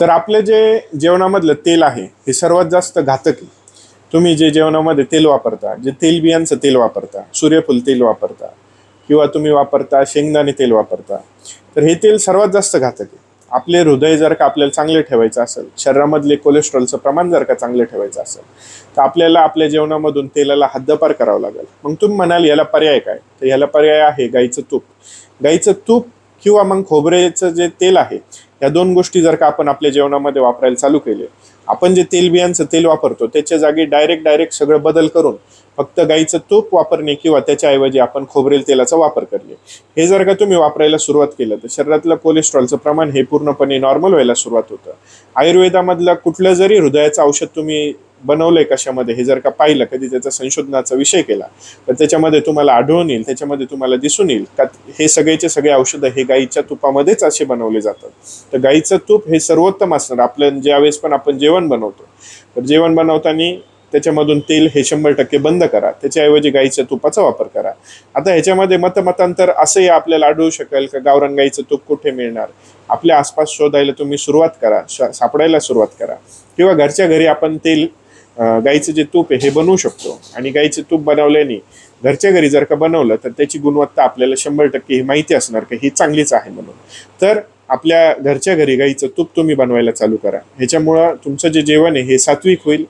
तर आपलं जे जेवणामधलं तेल आहे हे सर्वात जास्त घातक. आहे तुम्ही जे जेवणामध्ये तेल वापरता जे तेलबियांचं तेल वापरता सूर्यफूल तेल वापरता किंवा तुम्ही वापरता शेंगदाणे तेल वापरता तर हे तेल सर्वात जास्त घातक. आहे आपले हृदय जर का आपल्याला चांगले ठेवायचं असेल शरीरामधले कोलेस्ट्रॉलचं प्रमाण जर का चांगलं ठेवायचं असेल तर आपल्याला आपल्या जेवणामधून तेलाला हद्दपार करावं लागेल. मग तुम्ही म्हणाल याला पर्याय काय? तर याला पर्याय आहे गाईचं तूप. गाईचं तूप किंवा मग खोबरेचं जे तेल आहे या दोन गोष्टी जर का आपण आपल्या जेवणामध्ये वापरायला चालू केले आपण जे तेलबियांचं तेल वापरतो त्याच्या जागी डायरेक्ट डायरेक्ट सगळं बदल करून फक्त गाईचं तूप वापरणे किंवा त्याच्याऐवजी आपण खोबरेल तेलाचा वापर करणे. हे जर का तुम्ही वापरायला सुरुवात केलं तर शरीरातलं कोलेस्ट्रॉलचं प्रमाण हे पूर्णपणे नॉर्मल व्हायला सुरुवात होतं. आयुर्वेदामधलं कुठलं जरी हृदयाचं औषध तुम्ही बनवलंय कशामध्ये हे जर का पाहिलं कधी त्याचा संशोधनाचा विषय केला तर त्याच्यामध्ये तुम्हाला आढळून येईल त्याच्यामध्ये तुम्हाला दिसून येईल. का हे सगळेचे सगळे औषधं हे गाईच्या तुपामध्येच असे बनवले जातात. तर गाईचं तूप हे सर्वोत्तम असणार. आपलं ज्यावेळेस पण आपण जेवण बनवतो तर जेवण बनवताना त्याच्यामधून तेल हे शंभर टक्के बंद करा. त्याच्याऐवजी गाईच्या तुपाचा वापर करा. आता ह्याच्यामध्ये मतमतांतर असंही आपल्याला आढळू शकेल का? गावरान गाईचं तूप कुठे मिळणार? आपल्या आसपास शोधायला तुम्ही सुरुवात करा श- सापडायला सुरुवात करा. किंवा घरच्या घरी आपण तेल गाईचं जे तूप आहे हे बनवू शकतो. आणि गाईचं तूप बनवल्याने घरच्या घरी जर का बनवलं तर त्याची गुणवत्ता आपल्याला शंभर टक्के ही माहिती असणार की ही चांगलीच आहे म्हणून. तर आपल्या घरच्या घरी गाईचं तूप तुम्ही बनवायला चालू करा. ह्याच्यामुळं तुमचं जे जेवण आहे हे सात्विक होईल.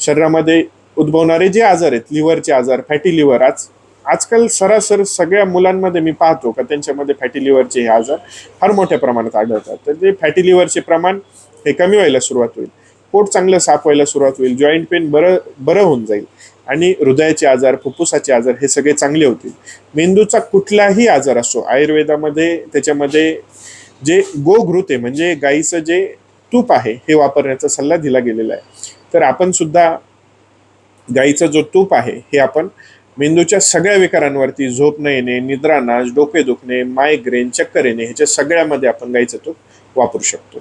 शरीरामध्ये उद्भवणारे जे आजार आहेत लिव्हरचे आजार फॅटी लिव्हर आज आजकाल सरासर सगळ्या मुलांमध्ये मी पाहतो का त्यांच्यामध्ये फॅटी लिव्हरचे हे आजार फार मोठ्या प्रमाणात आढळतात. तर ते फॅटी लिव्हरचे प्रमाण हे कमी व्हायला सुरुवात होईल. पोट चांगलं साफ व्हायला सुरुवात होईल जॉईंट पेन बरं बरं होऊन जाईल. आणि हृदयाचे आजार फुफ्फुसाचे आजार हे सगळे चांगले होतील. मेंदूचा कुठलाही आजार असो आयुर्वेदामध्ये त्याच्यामध्ये जे गोघृत आहे म्हणजे गाईचं जे तूप आहे हे वापरण्याचा सल्ला दिला गेलेला आहे. तर आपण सुद्धा गाईचं जो तूप आहे हे आपण मेंदूच्या सगळ्या विकारांवरती झोप न येणे निद्रानाश डोके दुखणे मायग्रेन चक्कर येणे ह्याच्या सगळ्यामध्ये आपण गाईचं तूप वापरू शकतो.